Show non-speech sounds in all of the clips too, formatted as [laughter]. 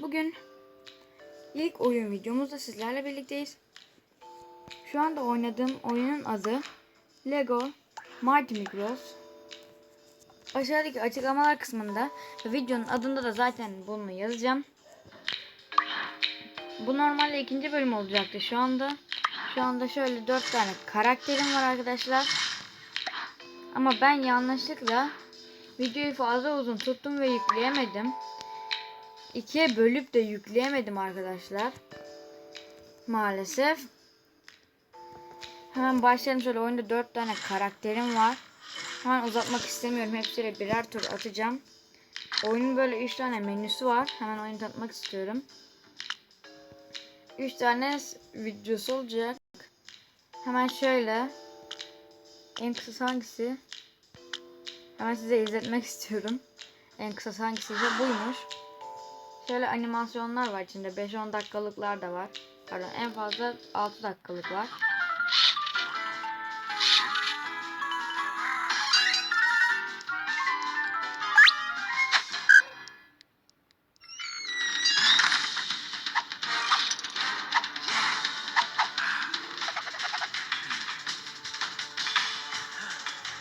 Bugün ilk oyun videomuzda sizlerle birlikteyiz. Şu anda oynadığım oyunun adı Lego Mighty Micros. Aşağıdaki açıklamalar kısmında videonun adında da zaten bunu yazacağım. Bu normalde ikinci bölüm olacaktı şu anda. Şu anda şöyle dört tane karakterim var arkadaşlar. Ama ben yanlışlıkla videoyu fazla uzun tuttum ve yükleyemedim. İkiye bölüp de yükleyemedim arkadaşlar. Maalesef. Hemen başlayalım. Şöyle oyunda 4 tane karakterim var. Hemen uzatmak istemiyorum. Hepsiyle birer tur atacağım. Oyunun böyle 3 tane menüsü var. Hemen oyunu tanıtmak istiyorum. 3 tane videosu olacak. Hemen şöyle. En kısası hangisi? Hemen size izletmek istiyorum. En kısası hangisi ise buymuş. Şöyle animasyonlar var içinde. 5-10 dakikalıklar da var. Pardon en fazla 6 dakikalık var.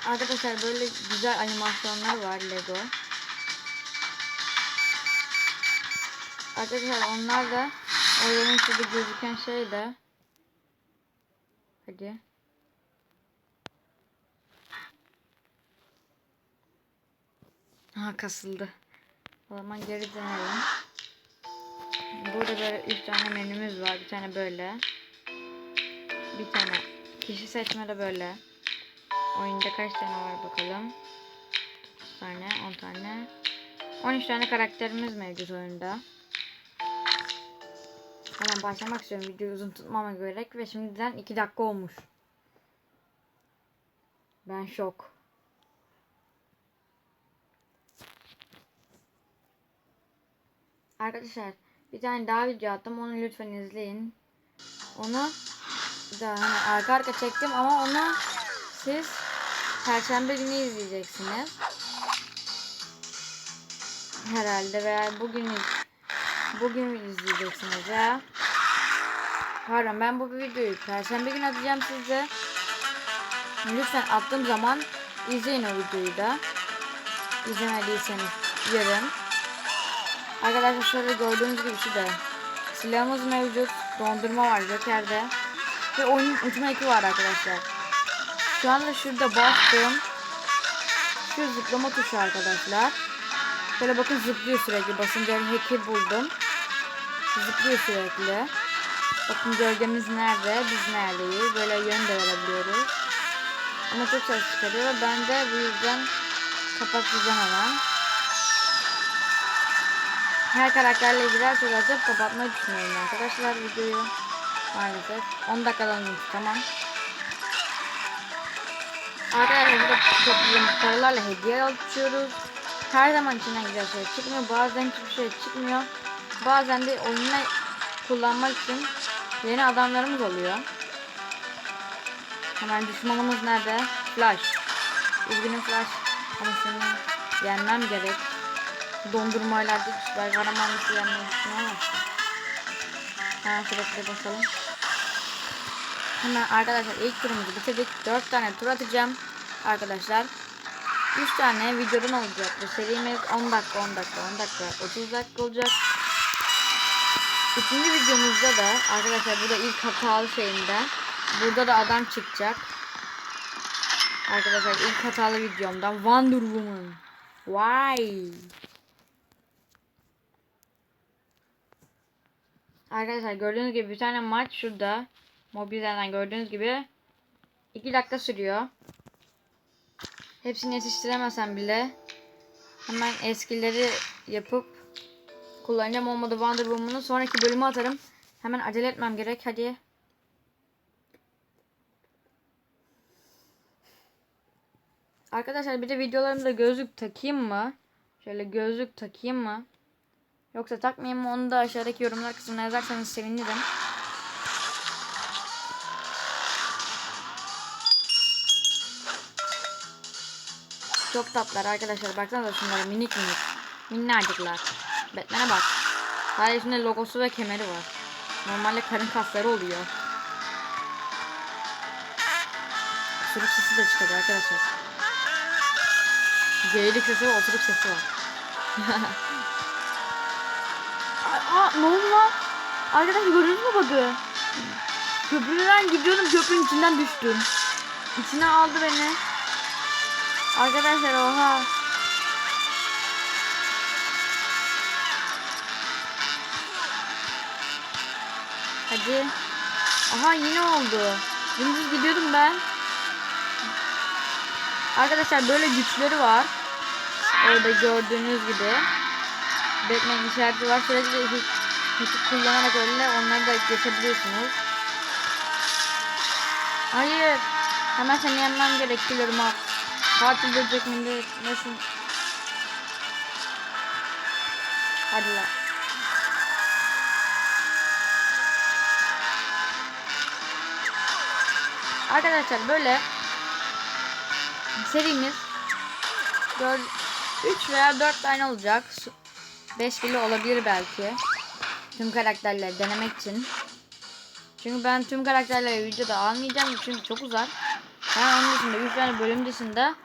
Arkadaşlar böyle güzel animasyonlar var Lego. Arkadaşlar onlar da oyunun şurada gözüken şey de Hadi. Ha kasıldı. O zaman geri dönelim. Burada böyle 3 tane menümüz var. Bir tane böyle. Bir tane kişi seçme de böyle. Oyunda kaç tane var bakalım. 9 tane, 10 tane. 13 tane karakterimiz mevcut oyunda. Hemen başlamak istiyorum. Videoyu uzun tutmama gerek ve şimdiden 2 dakika olmuş. Ben şok. Arkadaşlar bir tane daha video attım. Onu lütfen izleyin. Onu da hani arka arka çektim ama onu siz Perşembe günü izleyeceksiniz. Herhalde veya bugün bugün izleyeceksiniz ya. Pardon ben bu videoyu Perşembe günü atacağım size. Lütfen attığım zaman izleyin o videoyu da. İzlemediyseniz yarın. Arkadaşlar şöyle gördüğünüz gibi şu da silahımız mevcut. Dondurma var Joker'de. Ve oyunun uçma eki var arkadaşlar. Şu anda şurada bastım. Şu zıplama tuşu arkadaşlar. Böyle bakın zıplıyor sürekli. Basınca hack'i buldum. Zıplıyor sürekli. Bakın gölgemiz nerede? Biz neredeyiz? Böyle yön de verebiliyoruz. Ama çok ses çıkarıyor. Ben de bu yüzden kapatacağım hemen. Her karakterle birer tur atıp kapatmayı düşünüyorum arkadaşlar videoyu. Maalesef. 10 dakikadan olmuş tamam. Arkadaşlar burada topladığımız paralarla hediye açıyoruz. Her zaman içinden güzel şey çıkmıyor. Bazen hiçbir şey çıkmıyor. Bazen de oyuna kullanmak için yeni adamlarımız oluyor. Hemen düşmanımız nerede? Flash. Üzgünüm Flash. Ama seni yenmem gerek. Dondurmayla değil. Süper kahramanlıkla yenmeyi düşünemezsin. Hemen sürekli basalım. Hemen arkadaşlar ilk turumuzu bitirdik. 4 tane tur atacağım. Arkadaşlar 3 tane videodan olacak. Bu serimiz 10 dakika 10 dakika 10 dakika 30 dakika olacak. Üçüncü videomuzda da arkadaşlar bu da ilk hatalı şeyinde. Burada da adam çıkacak. Arkadaşlar ilk hatalı videomdan Wonder Woman. Why? Arkadaşlar gördüğünüz gibi bir tane maç şurada. Mobilden gördüğünüz gibi 2 dakika sürüyor. Hepsini yetiştiremesem bile hemen eskileri yapıp kullanacağım olmadı Wonder Woman'ı sonraki bölümü atarım. Hemen acele etmem gerek hadi. Arkadaşlar bir de videolarımda gözlük takayım mı? Şöyle gözlük takayım mı? Yoksa takmayayım mı? Onu da aşağıdaki yorumlar kısmına yazarsanız sevinirim. Çok tatlılar arkadaşlar. Baksanıza şunlara minik minik. Minnacıklar. Batman'e bak. Sadece üstünde logosu ve kemeri var. Normalde karın kasları oluyor. Osuruk sesi de çıkıyor arkadaşlar. Geylik sesi ve osuruk sesi var. [laughs] Aa, ne oldu lan? Arkadaşlar gördünüz mü bug'ı? Köprüden gidiyordum köprünün içinden düştüm. İçine aldı beni. Arkadaşlar oha. Hadi. Aha yine oldu. Dümdüz gidiyordum ben. Arkadaşlar böyle güçleri var. Orada gördüğünüz gibi. Batman işareti var. Sürekli hızı kullanarak öyle onları da geçebiliyorsunuz. Hayır. Hemen seni yenmem gerek. Killerim at. Katil böcek mi? Nasıl? Hadi lan. Arkadaşlar böyle serimiz 4 3 veya 4 tane olacak. 5 bile olabilir belki. Tüm karakterleri denemek için. Çünkü ben tüm karakterleri videoda almayacağım çünkü çok uzar. Ben onun dışında 3 tane bölüm dışında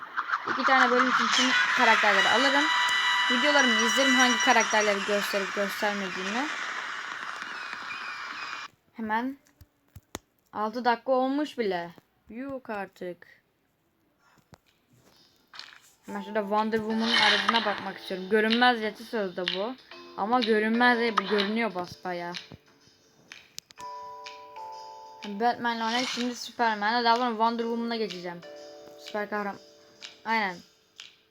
2 tane bölüm için tüm karakterleri alırım. Videolarımı izlerim hangi karakterleri gösterip göstermediğimi. Hemen 6 dakika olmuş bile. Yok artık. Hemen şurada Wonder Woman'ın aracına bakmak istiyorum. Görünmez yeti sözde bu. Ama görünmez bu. Görünüyor basbaya. Batman'le oynayıp şimdi Superman'le daha sonra Wonder Woman'a geçeceğim. Süper kahraman. Aynen.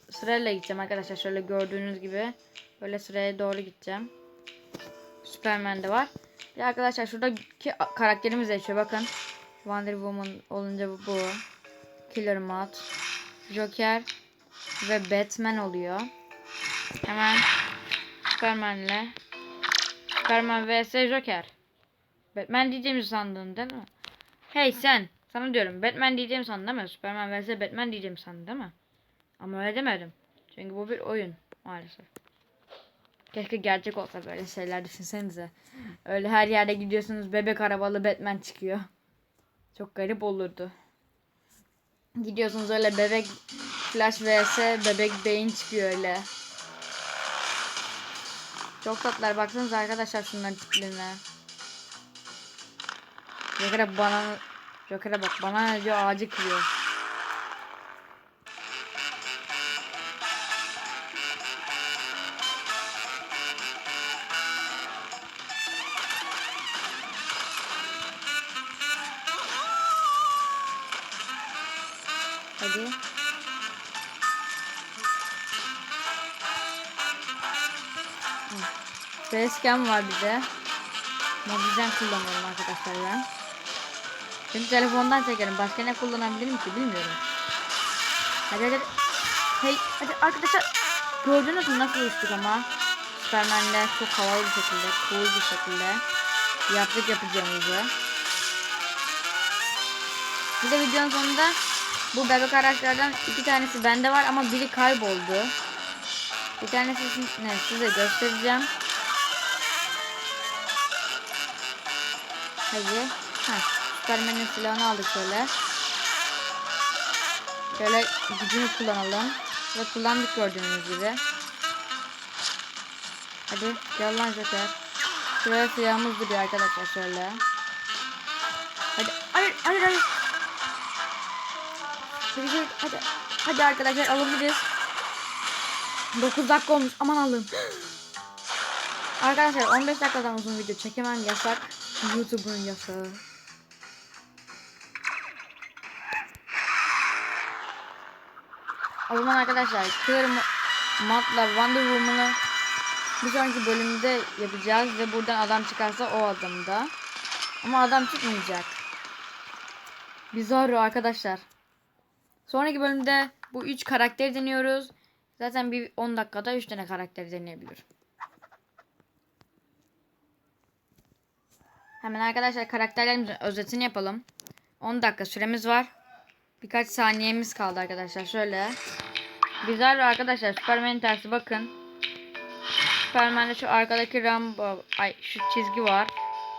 Sırayla gideceğim arkadaşlar. Şöyle gördüğünüz gibi. Böyle sıraya doğru gideceğim. Superman de var. Bir arkadaşlar şuradaki karakterimiz yaşıyor bakın. Wonder Woman olunca bu. bu. Killer Moth. Joker. Ve Batman oluyor. Hemen Superman'le. Superman vs Joker. Batman diyeceğimi sandın değil mi? Hey sen. Sana diyorum. Batman diyeceğim sandın değil mi? Superman vs Batman diyeceğim sandın değil mi? Ama öyle demedim. Çünkü bu bir oyun. Maalesef. Keşke gerçek olsa böyle şeyler düşünsenize. Öyle her yerde gidiyorsunuz bebek arabalı Batman çıkıyor. Çok garip olurdu. Gidiyorsunuz öyle bebek Flash vs bebek beyin çıkıyor öyle. Çok tatlılar baksanıza arkadaşlar şunların tiplerine. Joker'e bana Joker'e bak bana ne diyor ağacı kırıyor. Hadi. Facecam var bize. Mobizen kullanıyorum arkadaşlar ben. Şimdi telefondan çekerim. Başka ne kullanabilirim ki bilmiyorum. Hadi hadi. Hey hadi arkadaşlar. Gördünüz mü nasıl uçtuk ama. Superman'le çok havalı bir şekilde, cool bir şekilde yaptık yapacağımızı. Bir de videonun sonunda bu bebek araçlardan iki tanesi bende var ama biri kayboldu. Bir tanesi ne size göstereceğim. Hadi. Ha, Superman'in silahını aldık şöyle. Şöyle gücünü kullanalım. Ve kullandık gördüğünüz gibi. Hadi gel lan Joker. Şuraya silahımız duruyor arkadaşlar şöyle. Hadi hayır hayır hayır. Hadi hadi arkadaşlar alabiliriz. 9 dakika olmuş aman Allah'ım. Arkadaşlar 15 dakikadan uzun video çekemem yasak. YouTube'un yasağı. O zaman arkadaşlar Killer Moth'la Wonder Woman'ı bir sonraki bölümde yapacağız ve buradan adam çıkarsa o adam da. Ama adam çıkmayacak. Bizarro arkadaşlar. Sonraki bölümde bu 3 karakteri deniyoruz. Zaten bir 10 dakikada 3 tane karakter deneyebilir. Hemen arkadaşlar karakterlerimizin özetini yapalım. 10 dakika süremiz var. Birkaç saniyemiz kaldı arkadaşlar. Şöyle. Bizarro arkadaşlar Superman'in tersi bakın. Superman'de şu arkadaki Rambo, ay şu çizgi var.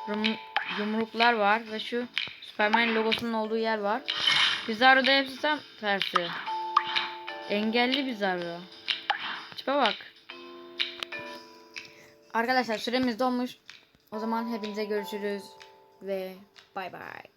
Rum- yumruklar var ve şu Superman logosunun olduğu yer var. Bizarro'da hepsi tam tersi. Engelli Bizarro. Tipe bak. Arkadaşlar süremiz dolmuş. O zaman hepinize görüşürüz ve bay bay.